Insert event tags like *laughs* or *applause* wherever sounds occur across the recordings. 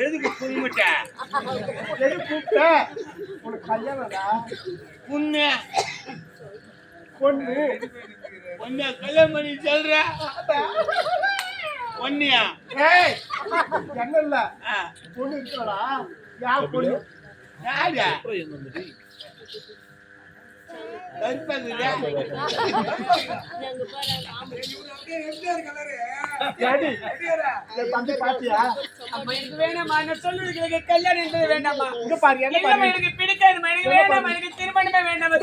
எதுக்கு புண்முட்ட எது கூப்பிட்ட உனக்கு கல்யாணம்டா புண்ணு பொண்ணு ஒன்ன கல்யாணம் பண்ணி சொல்ற ஒன்னியா ஏய் என்ன இல்ல பொண்ணு எனக்கு வேணாம்மா எனக்கு திருமணமே வேண்டாம்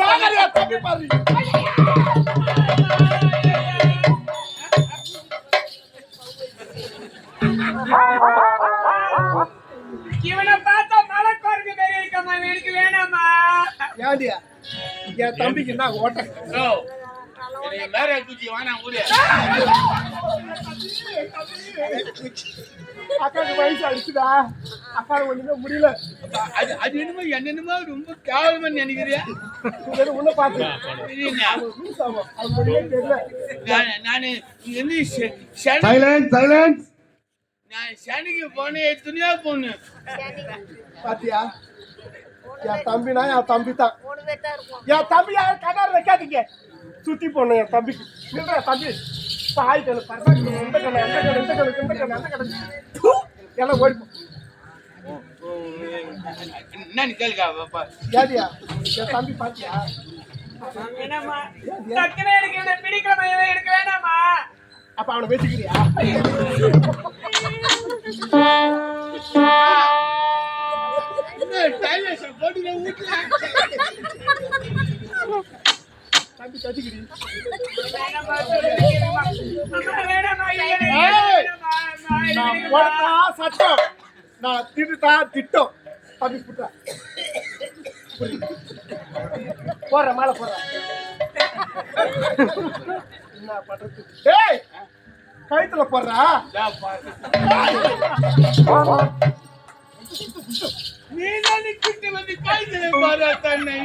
இவனை இருக்கம்மா எனக்கு வேணாம்மா. ஏண்டியா என் தம்பிக்கு என்ன ஓட்ட. வேணாம் அக்காவுக்கு வயசு அடிச்சுடா அக்காவுக்கு ஒண்ணுமே முடியல. அது அது என்னமோ என்னென்னமோ ரொம்ப கேவலமா நினைக்கிறியா? உள்ள பாத்து நான் சென்னை- சைலன்ஸ் சைலன்ஸ் நான் சென்னைக்கு போனேன் துணியா பொண்ணு பாத்தியா? என் தம்பினா என் தம்பி தான் என் தம்பி யாரும் கண்ணாடி வைக்காதீங்க சுத்தி போடணும் என் தம்பிக்கு நில்றா தம்பி. பாய் கண்ணு பரவா இந்த கண்ணு அந்த கண்ணு இந்த கண்ணு இந்த கண்ணு அந்த கண்ணு எல்லாம் ஓடி போ. என்ன கேளுக்கா பாப்பா ஏடியா என் தம்பி பாத்தியா? வேணாம்மா டக்குனு பிடிக்கலம்மா இவன் எனக்கு வேணாம்மா அப்ப அவனை வச்சுக்கிறியா *laughs* நான் போட்டா சட்டம் நான் திட்டுட்டா திட்டம். தம்பி புட்டா. போற மேல போற என்ன பண்றது? டேய் கழுத்துல போடுறா. நீ தானே கிட்ட வந்து காய்ச்சல பாரு தன்னை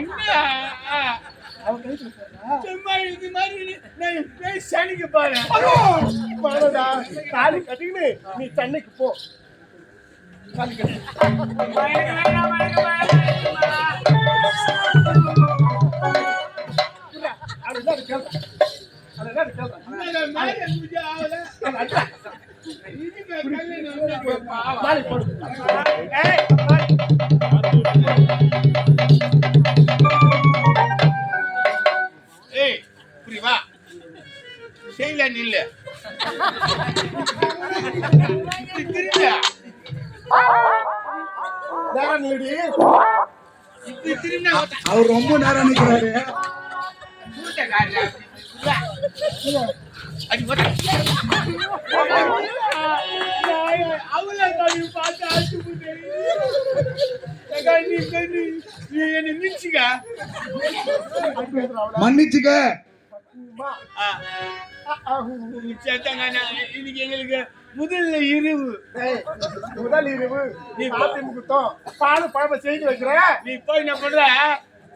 சும்மா இது மாதிரி நான் போய் சனிக்கு பாரு தாலி கட்டிக்கின்னு நீ சென்னைக்கு போ கட்டி மன்னிச்சுக்க. இன்னைக்கு எங்களுக்கு முதல்ல இரவு. முதல் இரவு. நீ பாத்தி முகத்தம் பால் பழம் செய்து வைக்கிற நீ போய் என்ன பண்ற?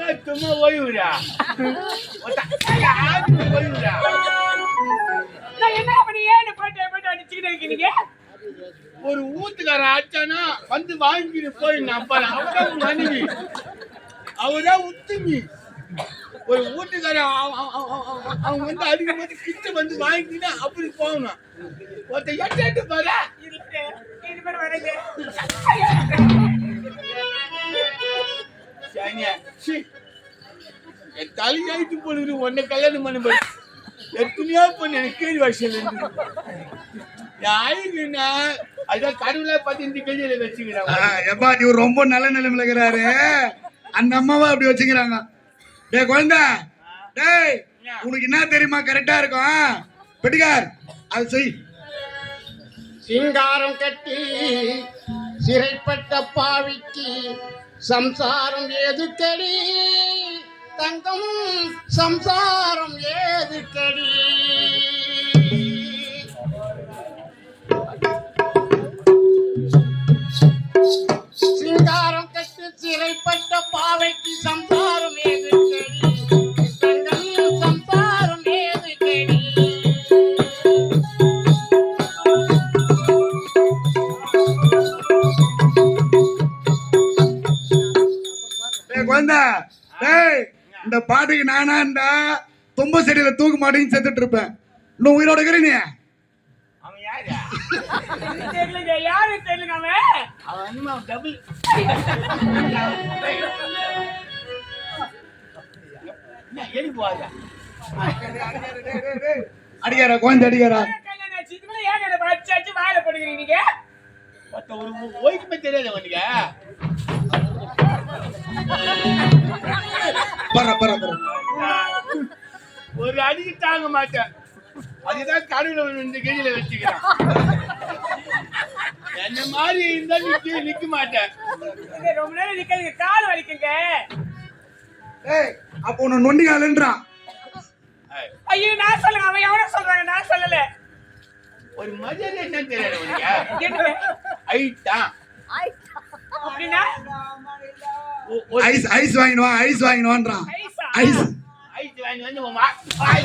தெய்வங்க எனக்கு. தம்பி நான் இடிக்கிறம்மா இடிக்காத என்ன நீ போக்கா கரெக்டா ஆ. என்னக்கா ஏய் என்ன சும்மா ஓய்வுடா ஓய்வுடா நான் என்ன பண்ணி ஏன் போட்டு போட்டு அடிச்சுக்கிட்டு இருக்கீங்க ஒரு ஊத்துக்காரன் ஆச்சானா வந்து வாங்கிட்டு போய் நம்பல அவதான் மனைவி அவதான் உத்துமி ஒரு வீட்டுக்காரன் அவ- அவ- அவ- அவ- அவங்க வந்து அடிக்கும் போது கிட்ட வந்து வாங்கிக்கிட்டு அப்படி போகணும் ஒருத்த எட்டு எட்டு பாரு என் தலையாயிட்டு போடுது உன்னை கல்யாணம் பண்ண எத்தனையோ பொண்ணு எனக்கு கீழ் வயசுல இருந்து யாருக்குன்னா அதான் கடவுளை பார்த்து இந்த வச்சுக்கிறாங்க எப்பா இவர் ரொம்ப நல்ல நிலைமையில இருக்கிறாரு. அந்த அம்மாவை அப்படி வச்சுக்கிறாங்க. டேய் குழந்தை. டேய் உனக்கு என்ன தெரியுமா? கரெக்டா இருக்கும். பெட்டிகார் அது செய். சிங்காரம் கட்டி சிறைப்பட்ட பாவிக்கு சம்சாரம் ஏதுக்கடி தங்கம் சம்சாரம் ஏதுக்கடி சிங்காரம் கட்டு சிறைப்பட்ட பாவைக்கு சம்சாரம் பாட்டுக்கு நானா இந்த தும்ப செடியில தூக்கு மாட்டேன்னு செத்துட்டு இருப்பேன். இன்னும் உயிரோட இருக்கிற நீ? அடிக்காரா குழந்தை அடிக்காரா? ஒரு ஓய்க்குமே தெரியாது அவனுக்கு பர பர பர ஒரு அடிக்கு தாங்க மாட்டேன். அதுதான் கடவுள் இந்த கையில வச்சுக்கிறான். என்ன மாதிரி இருந்தா நிக்க நிக்க மாட்டேன். ரொம்ப நேரம் நிக்காதீங்க கால் வலிக்குங்க. டேய் அப்போ உன்னை நொண்டிகாலன்றான் ஏய், ஐயோ நான் சொல்லுங்க அவன் எவனோ சொல்றாங்க நான் சொல்லல. ஒரு மரியாதை என்ன தெரியாது உனக்கு. ஐட்டான் அப்படின்னா? ஐஸ் ஐஸ் வாங்கிடுவான் ஐஸ் வாங்கிடுவான்றான் ஐஸா? ஐஸ் வாங்கி வந்து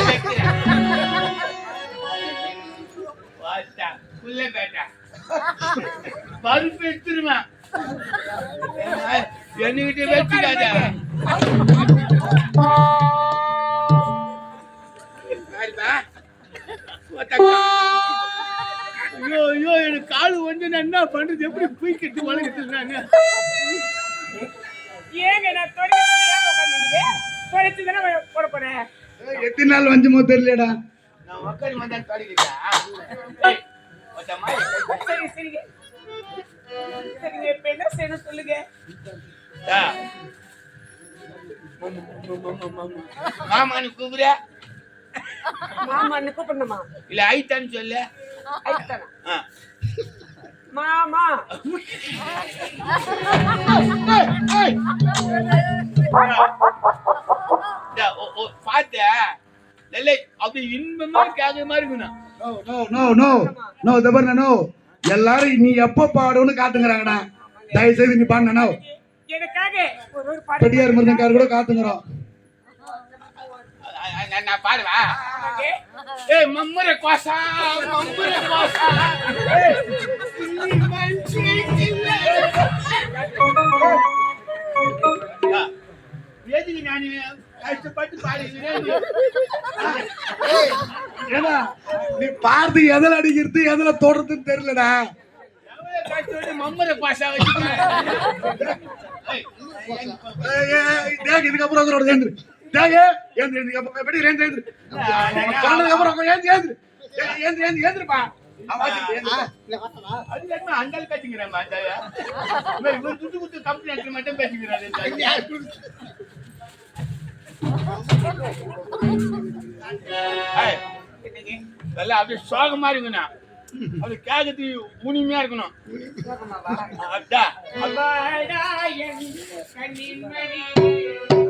வைக்கிறேன். புள்ள பேட்டா. பருப்பு எடுத்துருவேன் என்கிட்ட வச்சுக்காத. ஐயோ ஐயோ எனக்கு காலு வந்து நான் என்ன பண்றது எப்படி குயிக்கிட்டு வளர்க்கிட்டு ஏங்க நான் தொடங்கி ஏன் உட்காந்துருக்கீங்க? தொடச்சு தானே போட போறேன் எத்தனை நாள் வஞ்சுமோ தெரியலடா. நான் தொடங்கிட்டேன் ஒத்த மாதிரி சரி சரிங்க. சரிங்க இப்ப என்ன செய்யணும் சொல்லுங்க. மாமான்னு கூப்பிடுற? மாமான்னு கூப்பிடணுமா? இல்ல ஐத்தான்னு சொல்லு. ஐத்தானா. மாமா. பாத்த. அப்படி இன்பமா கேக்குற மாதிரி இருக்கணும் no no no no no எல்லாரும் நீ எப்ப பாடுன்னு காத்துங்கறாங்கடா தயவு செய்து நீ பாடுனா நோ எனக்காக ஒரு ஒரு பாட்டு பெட்டியார் மிருதங்கார் கூட காத்துங்கறோம். நான் ஏய், கிள்ளி மஞ்சி கிள்ளி. ஆ, எதுக்கு நான் கஷ்டப்பட்டு பாடுகிறேன் நீ பார்த்து எதுல அடிக்கிறது எதுல தொடுறதுன்னு தெரியலடா. மம்முர கோசா வச்சுக்கிறேன் ஏய், ஏய், ஏய், வந்து ஏந்திரு ஏந்திரு பெட்டி ஏந்திரு ஏந்திரு சொன்னதுக்கு அப்புறம் ஏந்திரு ஏந்திரு ஏந்திரு ஏந்திரு ஏந்திருப்பா. அவன் ஏந்திரு அது என்ன அந்த ஆள் கட்டிங்கிறேன் மாட்டாயா இவர் துட்டு குத்து கம்பெனி எடுத்து மட்டும் பேசிக்கிறாரு அப்படியே சோகமா இருக்கணும் அப்படி கேட்கறதுக்கு உனிமையா இருக்கணும். அதான்.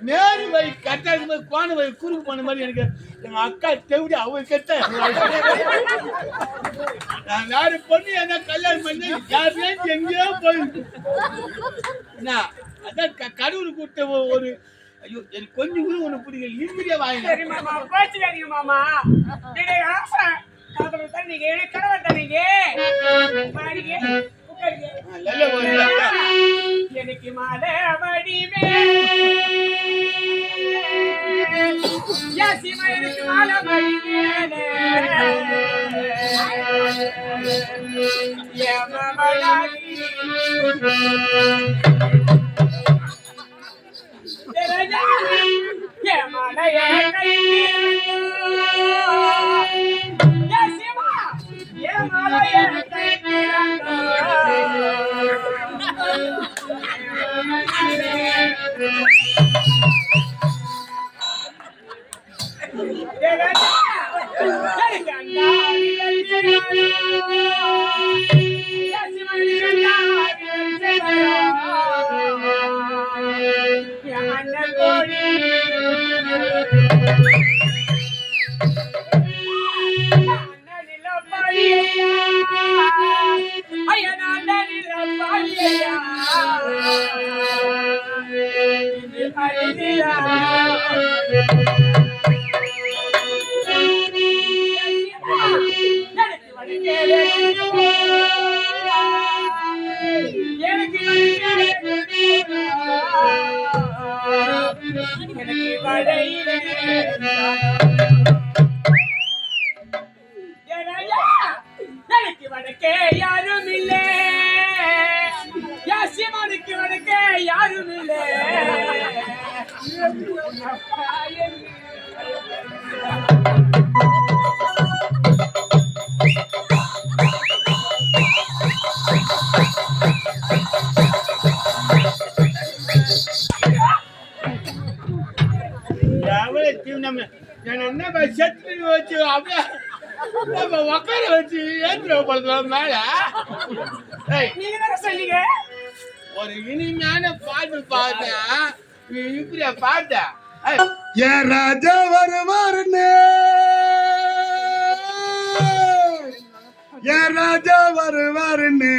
நேரு வழி கட்டாது போய் கோண வழி குறுக்கு போன மாதிரி எனக்கு எங்க அக்கா தெவிடி அவ கெட்ட நான் வேற பொண்ணு என்ன கல்யாணம் பண்ணி யாருமே எங்கேயோ போயிருக்கு. என்ன அதான் க- கடவுள் கூட்ட ஒரு ஐயோ எனக்கு கொஞ்சம் கூட ஒண்ணு பிடிக்கல நிம்மதியா வாங்க. மாமா கோச்சுக்காதீங்க மாமா. நீங்க ஆசை. காதல நீங்க எனக்கு தரீங்க பாருங்க உட்காருங்க நல்ல ஒரு அக்கா. எனக்கு மாலை வடிவே சீமா எனக்கு மாலை மணியேனே. என் மகளாகி. என் மலையே கையிலே. என் சீமா, என் மலையே எனக்கு வடையிலே நான் என்ன செத்து வச்சு அப்படியே நம்ம உட்கார வச்சு ஏத்துற படுத்தலாம் மேல ஏய், சொன்னீங்க ஒரு இனிமையான பாட்டு. பார்த்தேன் நீ இப்படியா பாட்ட ஏய், ராஜா வருவாருன்னு என் ராஜா வருவாருன்னு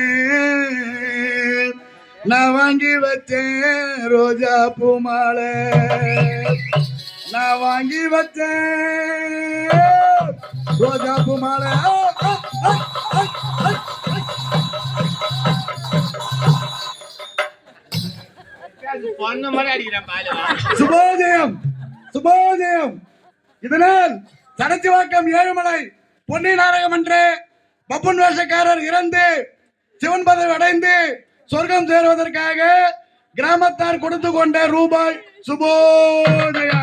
நான் வாங்கி வச்சேன் ரோஜா பூமாலை நான் வாங்கி வச்சேன். ரோஜா பூ மாலை ஆ, ஆ, ஆ, ஆ, ஆ. அது பொண்ணு மாதிரி அடிக்கிறேன் பாலு சுபோதயம் சுபோதயம். இதனால் சடச்சிவாக்கம் ஏழுமலை பொன்னி நாடகம் என்று பப்பன் வேஷக்காரர் இறந்து சிவன் பதவி அடைந்து சொர்க்கம் சேருவதற்காக கிராமத்தார் கொடுத்து கொண்ட ரூபாய் சுபோதயா.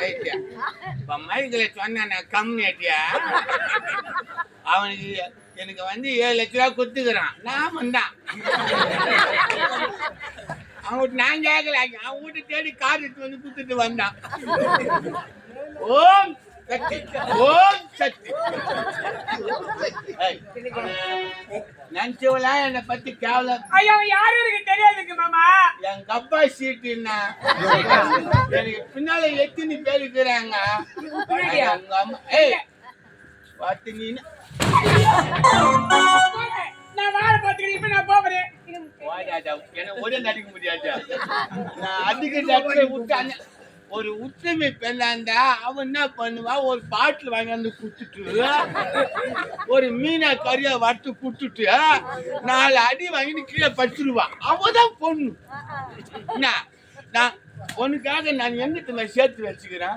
ரைட்டியா. இப்ப மைக்கில் சொன்ன கம்யூனிட்டியா அவனுக்கு எனக்கு வந்து ஏழு லட்ச ரூபா கொடுத்துக்கிறான். நான் வந்தான். அவன் நான் கேட்கல அவன் வீட்டு தேடி கார் எடுத்து வந்து கொடுத்துட்டு வந்தான். ஓம். சக்தி ஓம் சக்தி. நினைச்சவெல்லாம் என்னை பத்தி கேவலம்? ஐயோ யாரும் எனக்கு தெரியாதுங்க மாமா. என் கப்பா சீட்டு என்ன? எனக்கு பின்னால எத்தனை பேர் இருக்கிறாங்க. எங்க அம்மா ஏய் பார்த்து நீ நான் வாழ பாத்துக்கிறேன் இப்ப நான் போறேன் என்ன ஒரே நடிக்க முடியாது? நான் அதிக நேரத்துல விட்டு ஒரு உத்தமை பெண்ணாந்தா அவன் என்ன பண்ணுவா? ஒரு பாட்டில் வாங்கி வந்து குடுத்துட்டு ஒரு மீனை கறியா வறுத்து குடுத்துட்டு நாலு அடி வாங்கிட்டு கீழே படுத்துருவா. அவதான் பொண்ணு. என்ன? நான் உனக்காக நான் எங்கிட்ட சேர்த்து வச்சுக்கிறேன்?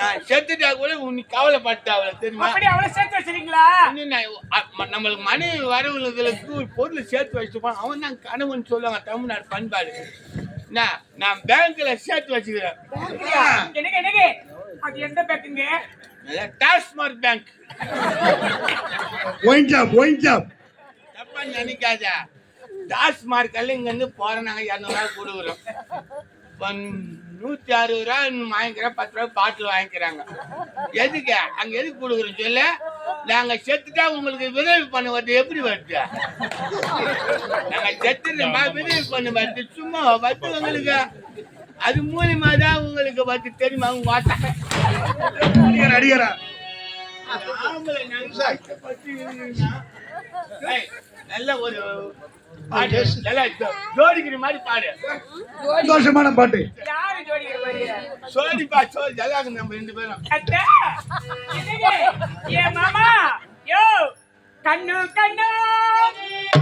நான் செத்துட்டா கூட உனக்கு கவலைப்பட்ட அவளை தெரியுமா? அப்படி அவ்வளவு சேர்த்து வச்சிருக்கீங்களா? நான் நம்மளுக்கு மனைவி வரவுகளுக்கு ஒரு பொருள் சேர்த்து வச்சுப்பான் அவன் தான் கணவன் சொல்லுவாங்க தமிழ்நாடு பண்பாடு. நான் நான் பேங்க்ல சேர்த்து வச்சுக்கிறேன். என்னங்க என்னங்க? அது எந்த பேக்குங்க TASMAC bank. Wine shop wine shop தப்பா நினைக்காத. டாஸ்மார்க் எல்லாம் இங்க இருந்து போறோம் நாங்க இரநூறுவா கொடுக்குறோம். நூத்தி அறுபது ரூபா வாங்கிக்கிறோம் பத்து ரூபா பாட்டில் வாங்கிக்கிறாங்க. எதுக்கு? அங்க எதுக்கு கொடுக்குறோம் சொல்ல? நாங்க செத்துட்டா உங்களுக்கு உதவி பண்ண வருது. எப்படி வருது? நாங்க செத்துட்டோமா உதவி பண்ண வருது. சும்மா வருது உங்களுக்கு. அது மூலியமா தான் உங்களுக்கு வருது தெரியுமா? உங்க வார்த்தை. அடிக்கிறா நல்ல ஒரு பாட்டு. நல்லா ஜோடிக்கிற மாதிரி பாடு. சந்தோஷமான பாட்டு. யாரு ஜோடிக்கிற மாதிரி? சோடிப்பா சோடி நல்லா நம்ம ரெண்டு பேரும்? என் மாமா யோ கண்ணு கண்ணு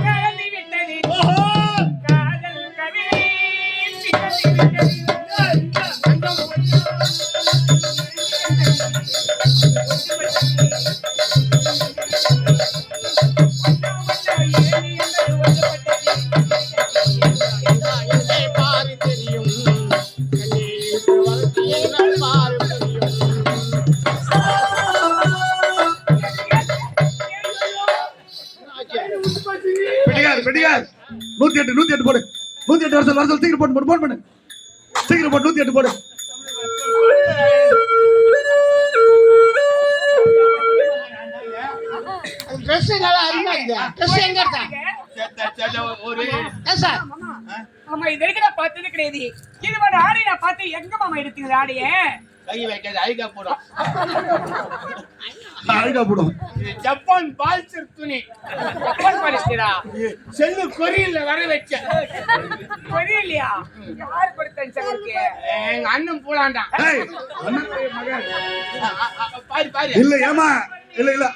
கலந்து விட்டது. ஓஹோ. காதல் கவிதை விட்டது. போட்டு போடு போன் பண்ணு சீக்கிரம் போட்டு நூத்தி எட்டு போடு. ட்ரெஸ் நல்லா அருமையா ட்ரெஸ் எங்க இருக்கா? சார் ஆமா இது வரைக்கும் நான் பார்த்தது கிடையாது. இது மாதிரி ஆடை நான் பார்த்து எங்க மாமா எடுத்தீங்க ஆடைய? கை வைக்காது ஐகா போடும். *laughs* அழகா போடும் ஜப்பான் பால்சர் துணி. இது செல்லு கொரியன்ல வர வச்ச. புரியலையா யார் கொடுத்தேன் சாருக்கு எங்க அண்ணன். பாரு பாரு இல்ல ஏமா இல்ல இல்ல.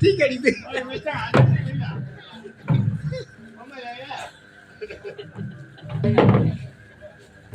உனக்கு